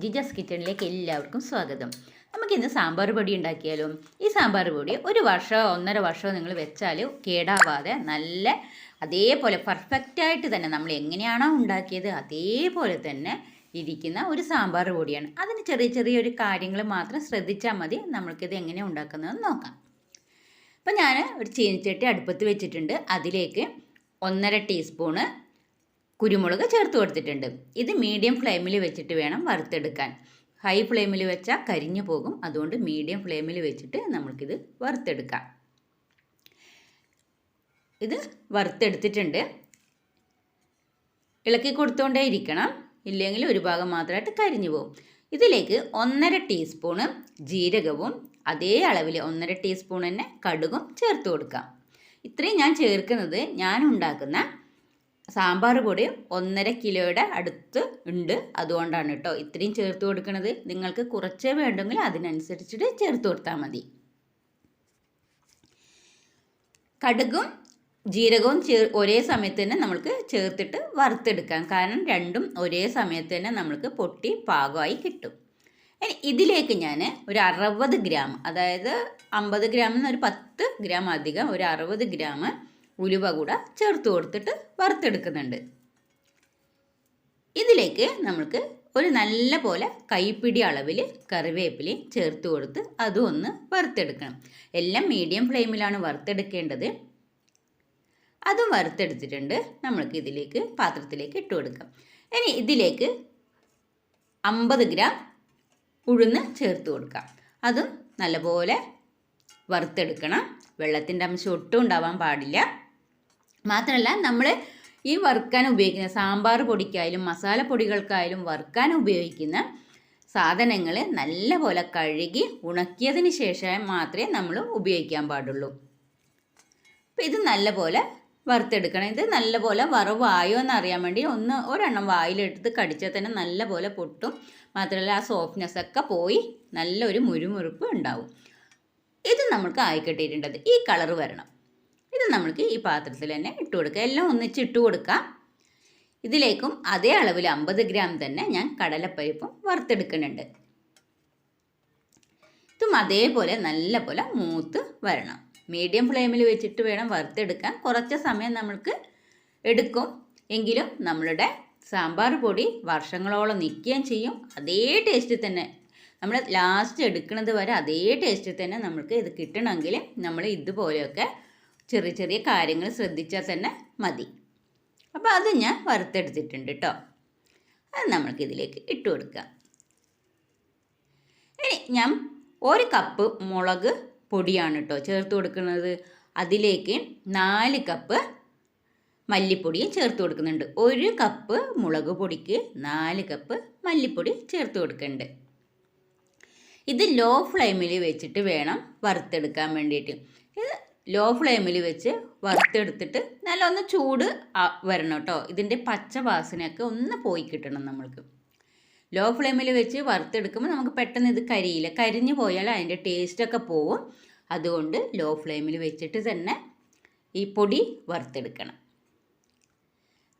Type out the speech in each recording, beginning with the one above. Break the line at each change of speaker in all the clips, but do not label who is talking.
ജിജസ് കിച്ചണിലേക്ക് എല്ലാവർക്കും സ്വാഗതം. നമുക്കിന്ന് സാമ്പാർ പൊടി ഉണ്ടാക്കിയാലോ? ഈ സാമ്പാർ പൊടി ഒരു വർഷമോ ഒന്നര വർഷമോ നിങ്ങൾ വെച്ചാൽ കേടാവാതെ നല്ല അതേപോലെ പെർഫെക്റ്റായിട്ട് തന്നെ നമ്മൾ എങ്ങനെയാണോ ഉണ്ടാക്കിയത് അതേപോലെ തന്നെ ഇരിക്കുന്ന ഒരു സാമ്പാർ പൊടിയാണ്. അതിന് ചെറിയ ഒരു കാര്യങ്ങൾ മാത്രം ശ്രദ്ധിച്ചാൽ മതി. നമ്മൾക്കിത് എങ്ങനെ ഉണ്ടാക്കുന്നതെന്ന് നോക്കാം. അപ്പം ഞാൻ ഒരു ചീനിച്ചട്ടി അടുപ്പത്ത് വെച്ചിട്ടുണ്ട്. അതിലേക്ക് ഒന്നര ടീസ്പൂണ് കുരുമുളക് ചേർത്ത് കൊടുത്തിട്ടുണ്ട്. ഇത് മീഡിയം ഫ്ലെയിമിൽ വെച്ചിട്ട് വേണം വറുത്തെടുക്കാൻ. ഹൈ ഫ്ലെയിമിൽ വെച്ചാൽ കരിഞ്ഞു പോകും. അതുകൊണ്ട് മീഡിയം ഫ്ലെയിമിൽ വെച്ചിട്ട് നമ്മൾക്കിത് വറുത്തെടുക്കാം. ഇത് വറുത്തെടുത്തിട്ടുണ്ട്. ഇളക്കി കൊടുത്തുകൊണ്ടേ ഇരിക്കണം. ഇല്ലെങ്കിൽ ഒരു ഭാഗം മാത്രമായിട്ട് കരിഞ്ഞു പോകും. ഇതിലേക്ക് ഒന്നര ടീസ്പൂണ് ജീരകവും അതേ അളവിൽ ഒന്നര ടീസ്പൂൺ തന്നെ കടുകും ചേർത്ത് കൊടുക്കാം. ഇത്രയും ഞാൻ ചേർക്കുന്നത് ഞാൻ ഉണ്ടാക്കുന്ന സാമ്പാർ പൊടി ഒന്നര കിലോയുടെ അടുത്ത് ഉണ്ട്. അതുകൊണ്ടാണ് കേട്ടോ ഇത്രയും ചേർത്ത് കൊടുക്കുന്നത് നിങ്ങൾക്ക് കുറച്ചേ വേണ്ടെങ്കിൽ അതിനനുസരിച്ചിട്ട് ചേർത്ത് കൊടുത്താൽ മതി. കടുകും ജീരകവും ചേർ ഒരേ സമയത്ത് തന്നെ നമ്മൾക്ക് ചേർത്തിട്ട് വറുത്തെടുക്കാം. കാരണം രണ്ടും ഒരേ സമയത്ത് തന്നെ നമ്മൾക്ക് പൊട്ടി പാകമായി കിട്ടും. ഇനി ഇതിലേക്ക് ഞാൻ ഒരു അറുപത് ഗ്രാം അതായത് അമ്പത് ഗ്രാമിൽ നിന്ന് ഒരു പത്ത് ഗ്രാം അധികം ഒരു അറുപത് ഗ്രാം ഉലുവ കൂടെ ചേർത്ത് കൊടുത്തിട്ട് വറുത്തെടുക്കുന്നുണ്ട്. ഇതിലേക്ക് നമുക്ക് ഒരു നല്ല പോലെ കൈപ്പിടി അളവിൽ കറിവേപ്പിലയും ചേർത്ത് കൊടുത്ത് അതും ഒന്ന് വറുത്തെടുക്കണം. എല്ലാം മീഡിയം ഫ്ലെയിമിലാണ് വറുത്തെടുക്കേണ്ടത്. അതും വറുത്തെടുത്തിട്ടുണ്ട്. നമ്മൾക്ക് ഇതിലേക്ക് പാത്രത്തിലേക്ക് ഇട്ട് കൊടുക്കാം. ഇനി ഇതിലേക്ക് അമ്പത് ഗ്രാം ഉഴുന്ന് ചേർത്ത് കൊടുക്കാം. അതും നല്ലപോലെ വറുത്തെടുക്കണം. വെള്ളത്തിന്റെ അംശം ഒട്ടും ഉണ്ടാവാൻ പാടില്ല. മാത്രമല്ല നമ്മൾ ഈ വറുക്കാൻ ഉപയോഗിക്കുന്ന സാമ്പാർ പൊടിക്കായാലും മസാല പൊടികൾക്കായാലും വറുക്കാൻ ഉപയോഗിക്കുന്ന സാധനങ്ങൾ നല്ലപോലെ കഴുകി ഉണക്കിയതിന് ശേഷം മാത്രമേ നമ്മൾ ഉപയോഗിക്കാൻ പാടുള്ളൂ. അപ്പം ഇത് നല്ലപോലെ വറുത്തെടുക്കണം. ഇത് നല്ലപോലെ വറവായോ എന്ന് അറിയാൻ വേണ്ടി ഒന്ന് ഒരെണ്ണം വായിലെടുത്ത് കടിച്ചാൽ തന്നെ നല്ലപോലെ പൊട്ടും. മാത്രമല്ല ആ സോഫ്റ്റ്നെസ് ഒക്കെ പോയി നല്ലൊരു മുരുമുറുപ്പ് ഉണ്ടാവും. ഇത് നമുക്ക് ആയിക്കിട്ടിട്ടുണ്ടത് ഈ കളർ വരണം. ഇത് നമ്മൾക്ക് ഈ പാത്രത്തിൽ തന്നെ ഇട്ട് കൊടുക്കുക എല്ലാം ഒന്നിച്ച് ഇട്ട് കൊടുക്കാം. ഇതിലേക്കും അതേ അളവിൽ അമ്പത് ഗ്രാം തന്നെ ഞാൻ കടലപ്പരിപ്പും വറുത്തെടുക്കുന്നുണ്ട്. ഇതും അതേപോലെ നല്ല പോലെ മൂത്ത് വരണം. മീഡിയം ഫ്ലെയിമിൽ വെച്ചിട്ട് വേണം വറുത്തെടുക്കാൻ. കുറച്ച് സമയം നമ്മൾക്ക് എടുക്കും. എങ്കിലും നമ്മളുടെ സാമ്പാർ പൊടി വർഷങ്ങളോളം നിൽക്കുകയും ചെയ്യും. അതേ ടേസ്റ്റിൽ തന്നെ നമ്മൾ ലാസ്റ്റ് എടുക്കുന്നത് വരെ അതേ ടേസ്റ്റിൽ തന്നെ നമ്മൾക്ക് ഇത് കിട്ടണമെങ്കിൽ നമ്മൾ ഇതുപോലെയൊക്കെ ചെറിയ ചെറിയ കാര്യങ്ങൾ ശ്രദ്ധിച്ചാൽ തന്നെ മതി. അപ്പോൾ അത് ഞാൻ വറുത്തെടുത്തിട്ടുണ്ട് കേട്ടോ അത് നമ്മൾക്ക് ഇതിലേക്ക് ഇട്ട് കൊടുക്കാം. ഇനി ഞാൻ ഒരു കപ്പ് മുളക് പൊടിയാണ് കേട്ടോ ചേർത്ത് കൊടുക്കുന്നത്. അതിലേക്ക് നാല് കപ്പ് മല്ലിപ്പൊടിയും ചേർത്ത് കൊടുക്കുന്നുണ്ട്. ഒരു കപ്പ് മുളക് പൊടിക്ക് നാല് കപ്പ് മല്ലിപ്പൊടി ചേർത്ത് കൊടുക്കുന്നുണ്ട് ഇത് ലോ ഫ്ലെയിമിൽ വെച്ചിട്ട് വേണം വറുത്തെടുക്കാൻ വേണ്ടിയിട്ട്. ഇത് ലോ ഫ്ലെയിമിൽ വെച്ച് വറുത്തെടുത്തിട്ട് നല്ല ഒന്ന് ചൂട് വരണം കേട്ടോ ഇതിന്റെ പച്ച വാസനയൊക്കെ ഒന്ന് പോയി കിട്ടണം നമ്മൾക്ക്. ലോ ഫ്ലെയിമിൽ വെച്ച് വറുത്തെടുക്കുമ്പോൾ നമുക്ക് പെട്ടെന്ന് ഇത് കരിയില്ല. കരിഞ്ഞു പോയാൽ അതിന്റെ ടേസ്റ്റൊക്കെ പോവും. അതുകൊണ്ട് ലോ ഫ്ലെയിമിൽ വെച്ചിട്ട് തന്നെ ഈ പൊടി വറുത്തെടുക്കണം.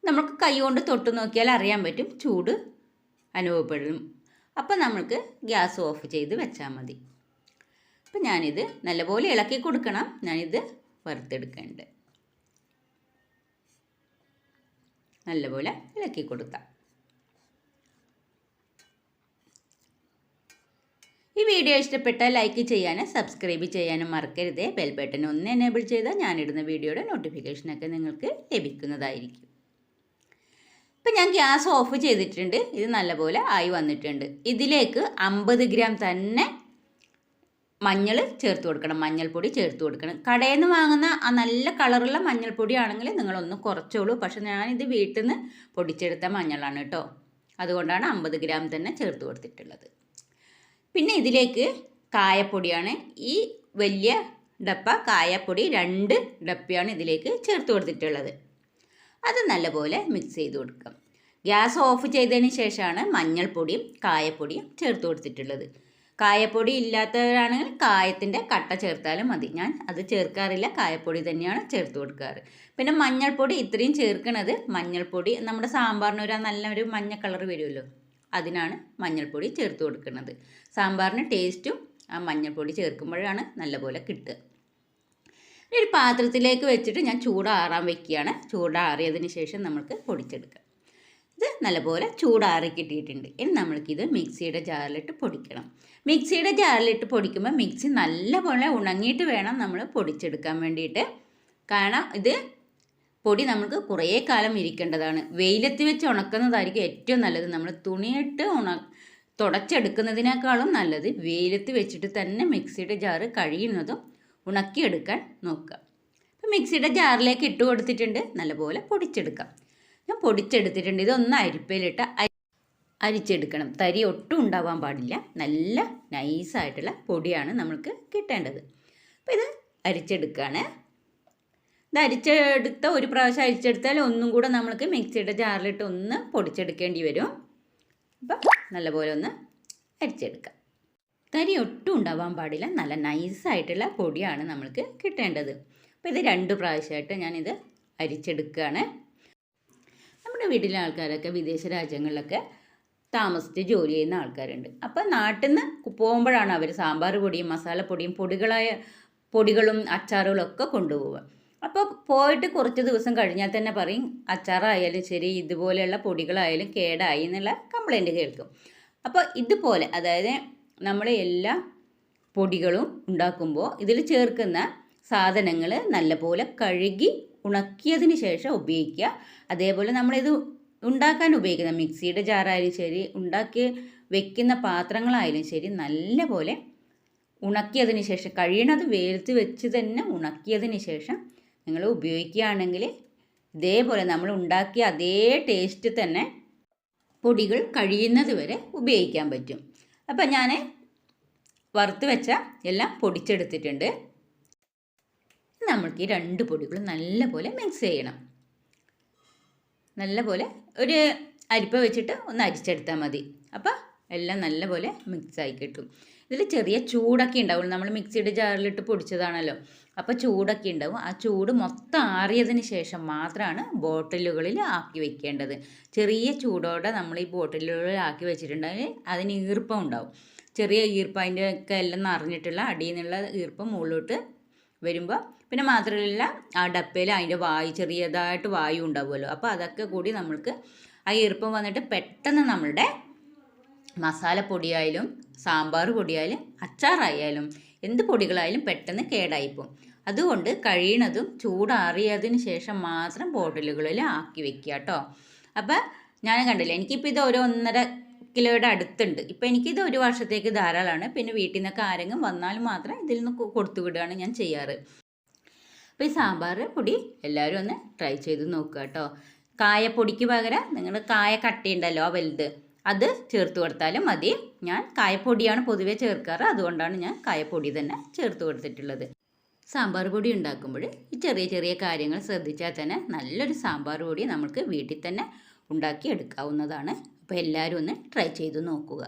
നമുക്ക് കൈ കൊണ്ട് തൊട്ട് നോക്കിയാൽ അറിയാൻ പറ്റും ചൂട് അനുഭവപ്പെടും. അപ്പോൾ നമ്മൾക്ക് ഗ്യാസ് ഓഫ് ചെയ്ത് വെച്ചാൽ മതി. അപ്പം ഞാനിത് നല്ലപോലെ ഇളക്കി കൊടുക്കണം. ഞാനിത് വറുത്തെടുക്കേണ്ടത് നല്ലപോലെ ഇളക്കി കൊടുക്കാം. ഈ വീഡിയോ ഇഷ്ടപ്പെട്ടാൽ ലൈക്ക് ചെയ്യാനും സബ്സ്ക്രൈബ് ചെയ്യാനും മറക്കരുത്. ബെൽ ബട്ടൺ ഒന്ന് എനേബിൾ ചെയ്താൽ ഞാനിടുന്ന വീഡിയോയുടെ നോട്ടിഫിക്കേഷനൊക്കെ നിങ്ങൾക്ക് ലഭിക്കുന്നതായിരിക്കും. ഇപ്പം ഞാൻ ഗ്യാസ് ഓഫ് ചെയ്തിട്ടുണ്ട്. ഇത് നല്ലപോലെ ആയി വന്നിട്ടുണ്ട്. ഇതിലേക്ക് അമ്പത് ഗ്രാം തന്നെ മഞ്ഞൾ ചേർത്ത് കൊടുക്കണം മഞ്ഞൾപ്പൊടി ചേർത്ത് കൊടുക്കണം. കടയിൽ നിന്ന് വാങ്ങുന്ന ആ നല്ല കളറുള്ള മഞ്ഞൾപ്പൊടിയാണെങ്കിൽ നിങ്ങളൊന്ന് കുറച്ചോളൂ. പക്ഷെ ഞാനിത് വീട്ടിൽ നിന്ന് പൊടിച്ചെടുത്ത മഞ്ഞളാണ് കേട്ടോ. അതുകൊണ്ടാണ് അമ്പത് ഗ്രാം തന്നെ ചേർത്ത് കൊടുത്തിട്ടുള്ളത്. പിന്നെ ഇതിലേക്ക് കായപ്പൊടിയാണ്. ഈ വലിയ ഡപ്പ കായപ്പൊടി രണ്ട് ഡപ്പയാണ് ഇതിലേക്ക് ചേർത്ത് കൊടുത്തിട്ടുള്ളത്. അത് നല്ലപോലെ മിക്സ് ചെയ്ത് കൊടുക്കാം. ഗ്യാസ് ഓഫ് ചെയ്തതിന് ശേഷമാണ് മഞ്ഞൾപ്പൊടിയും കായപ്പൊടിയും ചേർത്ത് കൊടുത്തിട്ടുള്ളത്. കായപ്പൊടി ഇല്ലാത്തവരാണെങ്കിൽ കായത്തിന്റെ കട്ട ചേർത്താലും മതി. ഞാൻ അത് ചേർക്കാറില്ല. കായപ്പൊടി തന്നെയാണ് ചേർത്ത് കൊടുക്കാറ്. പിന്നെ മഞ്ഞൾപ്പൊടി ഇത്രയും ചേർക്കണത് മഞ്ഞൾപ്പൊടി. നമ്മുടെ സാമ്പാറിന് ഒരു നല്ലൊരു മഞ്ഞ കളർ വരുമല്ലോ? അതിനാണ് മഞ്ഞൾപ്പൊടി ചേർത്ത് കൊടുക്കുന്നത്. സാമ്പാറിന് ടേസ്റ്റും ആ മഞ്ഞൾപ്പൊടി ചേർക്കുമ്പോഴാണ് നല്ലപോലെ കിട്ടുക. ഒരു പാത്രത്തിലേക്ക് വെച്ചിട്ട് ഞാൻ ചൂടാറാൻ വെക്കുകയാണ്. ചൂടാറിയതിന് ശേഷം നമുക്ക് പൊടിച്ചെടുക്കാം. ഇത് നല്ലപോലെ ചൂടാറി കിട്ടിയിട്ടുണ്ട്. ഇനി നമ്മൾക്കിത് മിക്സിയുടെ ജാറിലിട്ട് പൊടിക്കണം. മിക്സിയുടെ ജാറിലിട്ട് പൊടിക്കുമ്പോൾ മിക്സി നല്ലപോലെ ഉണങ്ങിയിട്ട് വേണം നമ്മൾ പൊടിച്ചെടുക്കാൻ വേണ്ടിയിട്ട്. കാരണം ഇത് പൊടി നമുക്ക് കുറേ കാലം ഇരിക്കേണ്ടതാണ്. വെയിലത്ത് വെച്ച് ഉണക്കുന്നതായിരിക്കും ഏറ്റവും നല്ലത്. നമ്മൾ തുണിയിട്ട് ഉണ തുടച്ചെടുക്കുന്നതിനേക്കാളും നല്ലത് വെയിലത്ത് വെച്ചിട്ട് തന്നെ മിക്സിയുടെ ജാറ് കഴിയുന്നതും ഉണക്കിയെടുക്കാൻ നോക്കുക. അപ്പം മിക്സിയുടെ ജാറിലേക്ക് ഇട്ട് കൊടുത്തിട്ടുണ്ട്. നല്ലപോലെ പൊടിച്ചെടുക്കാം. ഞാൻ പൊടിച്ചെടുത്തിട്ടുണ്ട്. ഇതൊന്ന് അരിപ്പയിലിട്ട് അരി അരിച്ചെടുക്കണം. തരി ഒട്ടും ഉണ്ടാവാൻ പാടില്ല. നല്ല നൈസായിട്ടുള്ള പൊടിയാണ് നമ്മൾക്ക് കിട്ടേണ്ടത്. അപ്പോൾ ഇത് അരിച്ചെടുക്കുകയാണ് ഇത് അരിച്ചെടുത്ത ഒരു പ്രാവശ്യം അരിച്ചെടുത്താൽ ഒന്നും കൂടെ നമ്മൾക്ക് മിക്സിയുടെ ജാറിലിട്ട് ഒന്ന് പൊടിച്ചെടുക്കേണ്ടി വരും. അപ്പം നല്ലപോലെ ഒന്ന് അരിച്ചെടുക്കാം. തരി ഒട്ടും ഉണ്ടാവാൻ പാടില്ല. നല്ല നൈസായിട്ടുള്ള പൊടിയാണ് നമ്മൾക്ക് കിട്ടേണ്ടത്. അപ്പോൾ ഇത് രണ്ട് പ്രാവശ്യമായിട്ട് ഞാനിത് അരിച്ചെടുക്കുകയാണ്. നമ്മുടെ വീട്ടിലെ ആൾക്കാരൊക്കെ വിദേശ രാജ്യങ്ങളിലൊക്കെ താമസിച്ച് ജോലി ചെയ്യുന്ന ആൾക്കാരുണ്ട്. അപ്പോൾ നാട്ടിൽ നിന്ന് പോകുമ്പോഴാണ് അവർ സാമ്പാർ പൊടിയും മസാലപ്പൊടിയും പൊടികളായ പൊടികളും അച്ചാറുകളും ഒക്കെ കൊണ്ടുപോവുക. അപ്പോൾ പോയിട്ട് കുറച്ച് ദിവസം കഴിഞ്ഞാൽ തന്നെ പറയും അച്ചാറായാലും ശരി ഇതുപോലെയുള്ള പൊടികളായാലും കേടായി എന്നുള്ള കംപ്ലൈന്റ് കേൾക്കും. അപ്പോൾ ഇതുപോലെ അതായത് നമ്മൾ എല്ലാ പൊടികളും ഉണ്ടാക്കുമ്പോൾ ഇതിൽ ചേർക്കുന്ന സാധനങ്ങൾ നല്ലപോലെ കഴുകി ഉണക്കിയതിന് ശേഷം ഉപയോഗിക്കുക. അതേപോലെ നമ്മളിത് ഉണ്ടാക്കാൻ ഉപയോഗിക്കുന്ന മിക്സിയുടെ ജാറായാലും ശരി ഉണ്ടാക്കി വെക്കുന്ന പാത്രങ്ങളായാലും ശരി നല്ലപോലെ ഉണക്കിയതിന് ശേഷം കഴിയണത് വെയിലത്ത് വെച്ച് തന്നെ ഉണക്കിയതിന് ശേഷം നിങ്ങൾ ഉപയോഗിക്കുകയാണെങ്കിൽ ഇതേപോലെ നമ്മൾ ഉണ്ടാക്കിയ അതേ ടേസ്റ്റ് തന്നെ പൊടികൾ കഴിയുന്നത് വരെ ഉപയോഗിക്കാൻ പറ്റും. അപ്പം ഞാൻ വറുത്ത് വെച്ച എല്ലാം പൊടിച്ചെടുത്തിട്ടുണ്ട്. നമ്മൾക്ക് ഈ രണ്ട് പൊടികളും നല്ലപോലെ മിക്സ് ചെയ്യണം. നല്ലപോലെ ഒരു അരിപ്പ വെച്ചിട്ട് ഒന്ന് അരിച്ചെടുത്താൽ മതി. അപ്പോൾ എല്ലാം നല്ലപോലെ മിക്സായി കിട്ടും. ഇതിൽ ചെറിയ ചൂടൊക്കെ ഉണ്ടാവും നമ്മൾ മിക്സിയുടെ ജാറിലിട്ട് പൊടിച്ചതാണല്ലോ. അപ്പോൾ ചൂടൊക്കെ ഉണ്ടാവും. ആ ചൂട് മൊത്തം ആറിയതിന് ശേഷം മാത്രമാണ് ബോട്ടിലുകളിൽ ആക്കി വെക്കേണ്ടത്. ചെറിയ ചൂടോടെ നമ്മൾ ഈ ബോട്ടിലുകളിൽ ആക്കി വെച്ചിട്ടുണ്ടെങ്കിൽ അതിന് ഈർപ്പം ഉണ്ടാവും. ചെറിയ ഈർപ്പം അതിന്റെ ഒക്കെ എല്ലാം നിറഞ്ഞിട്ടുള്ള അടിയിൽ നിന്നുള്ള ഈർപ്പം മുകളിലോട്ട് വരുമ്പോൾ പിന്നെ മാത്രമല്ല ആ ഡപ്പയിൽ അതിന്റെ വായു ചെറിയതായിട്ട് വായു ഉണ്ടാവുമല്ലോ. അപ്പോൾ അതൊക്കെ കൂടി നമ്മൾക്ക് ആ ഈർപ്പം വന്നിട്ട് പെട്ടെന്ന് നമ്മളുടെ മസാലപ്പൊടിയായാലും സാമ്പാർ പൊടിയായാലും അച്ചാറായാലും എന്ത് പൊടികളായാലും പെട്ടെന്ന് കേടായിപ്പോവും. അതുകൊണ്ട് കഴിയണതും ചൂടാറിയതിന് ശേഷം മാത്രം ബോട്ടിലുകളിൽ ആക്കി വെക്കുക കേട്ടോ. അപ്പം ഞാൻ കണ്ടില്ല എനിക്കിപ്പോൾ ഇത് ഒരു ഒന്നര കിലോയുടെ അടുത്തുണ്ട്. ഇപ്പം എനിക്കിത് ഒരു വർഷത്തേക്ക് ധാരാളമാണ്. പിന്നെ വീട്ടിൽ നിന്നൊക്കെ ആരെങ്കിലും വന്നാൽ മാത്രം ഇതിൽ നിന്ന് കൊടുത്തു വിടുകയാണ് ഞാൻ ചെയ്യാറ്. അപ്പോൾ ഈ സാമ്പാർ പൊടി എല്ലാവരും ഒന്ന് ട്രൈ ചെയ്ത് നോക്കുക കേട്ടോ. കായപ്പൊടിക്ക് പകരം നിങ്ങൾ കായ കട്ടിയുണ്ടല്ലോ വലുത്. അത് ചേർത്ത് കൊടുത്താലും മതി. ഞാൻ കായപ്പൊടിയാണ് പൊതുവേ ചേർക്കാറ്. അതുകൊണ്ടാണ് ഞാൻ കായപ്പൊടി തന്നെ ചേർത്ത് കൊടുത്തിട്ടുള്ളത്. സാമ്പാർ പൊടി ഉണ്ടാക്കുമ്പോൾ ഈ ചെറിയ ചെറിയ കാര്യങ്ങൾ ശ്രദ്ധിച്ചാൽ തന്നെ നല്ലൊരു സാമ്പാർ പൊടി നമുക്ക് വീട്ടിൽ തന്നെ ഉണ്ടാക്കി എടുക്കാവുന്നതാണ് അപ്പോൾ എല്ലാവരും ഒന്ന് ട്രൈ ചെയ്ത് നോക്കുക.